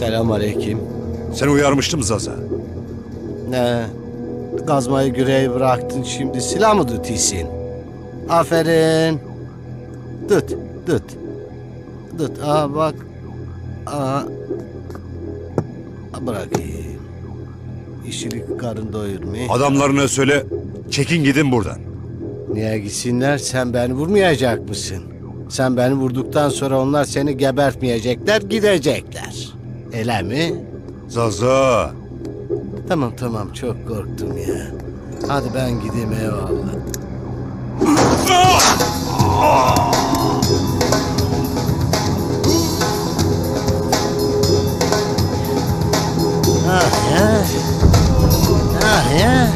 Selam aleyküm. Seni uyarmıştım Zaza. Ne? Gazmayı güreği bıraktın şimdi silah mı tutuyorsun? Aferin. Tut, tut. Tut, aa bak. Aa. Bırakayım. İşilik karın doyurmuyor. Adamlarına söyle çekin gidin buradan. Niye gitsinler? Sen beni vurmayacak mısın? Sen beni vurduktan sonra onlar seni gebertmeyecekler, gidecekler. Öyle mi? Zaza. Tamam tamam çok korktum ya. Hadi ben gideyim eyvallah. Ah ya. Ah ya.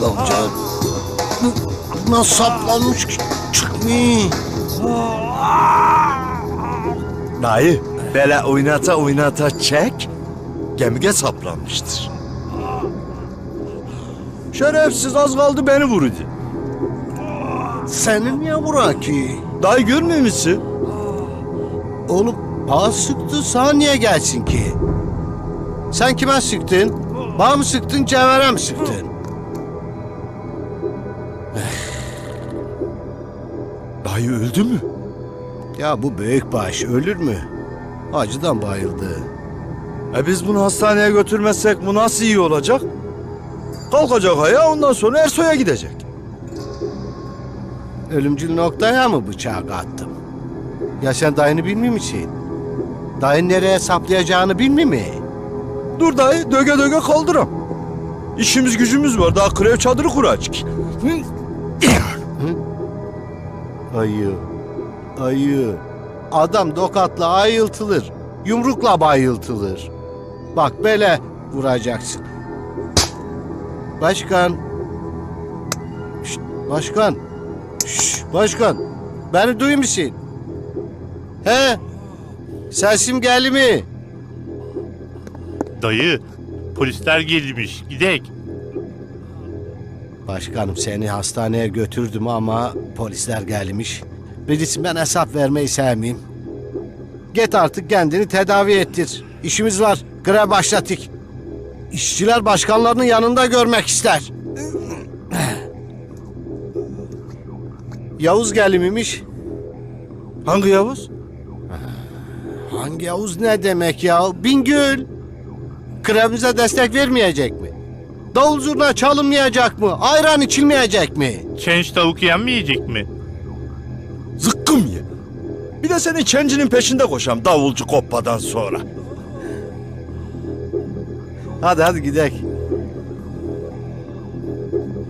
Gonca. Nasıl saplanmış ki? Çıkmıyor. Dayı, böyle oynata oynata çek, gemiye saplanmıştır. Şerefsiz az kaldı beni vurdu. Seni niye vurar ki? Dayı görmüyor musun? Oğlum bana sıktı sana niye gelsin ki? Sen kime sıktın? Bana mı sıktın Cevher'e mi sıktın? Dayı öldü mü? Ya bu büyük baş ölür mü? Acıdan bayıldı. E biz bunu hastaneye götürmezsek bu nasıl iyi olacak? Kalkacak ayağa ondan sonra Ersoy'a gidecek. Ölümcül noktaya mı bıçağı attım? Ya sen dayını bilmiyor musun? Dayın nereye saplayacağını bilmiyor mi? Dur dayı döge döge kaldıram. İşimiz gücümüz var daha krev çadırı kuracak. Ayı. Ayı. Adam dokatla ayıltılır. Yumrukla bayıltılır. Bak böyle vuracaksın. Başkan. Şşt, başkan. Şşt, başkan. Beni duyuyor musun? He? Sesim geldi mi? Dayı, polisler gelmiş. Gidek. Başkanım seni hastaneye götürdüm ama polisler gelmiş. Birisi ben hesap vermeyi sevmeyeyim. Git artık kendini tedavi ettir. İşimiz var. Grev başlattık. İşçiler başkanlarının yanında görmek ister. Yavuz gelimiymiş. Hangi Yavuz? Hangi Yavuz ne demek ya? Bingül. Grevimize destek vermeyecek mi? Davul zurna çalınmayacak mı? Ayran içilmeyecek mi? Çenç tavuk yenmeyecek mi? Zıkkım ye. Bir de senin çencinin peşinde koşam davulcu koppadan sonra. Hadi hadi gidek.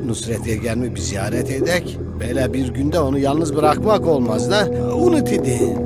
Nusret'e gelme bir ziyaret edek. Böyle bir günde onu yalnız bırakmak olmaz da. Unut idi.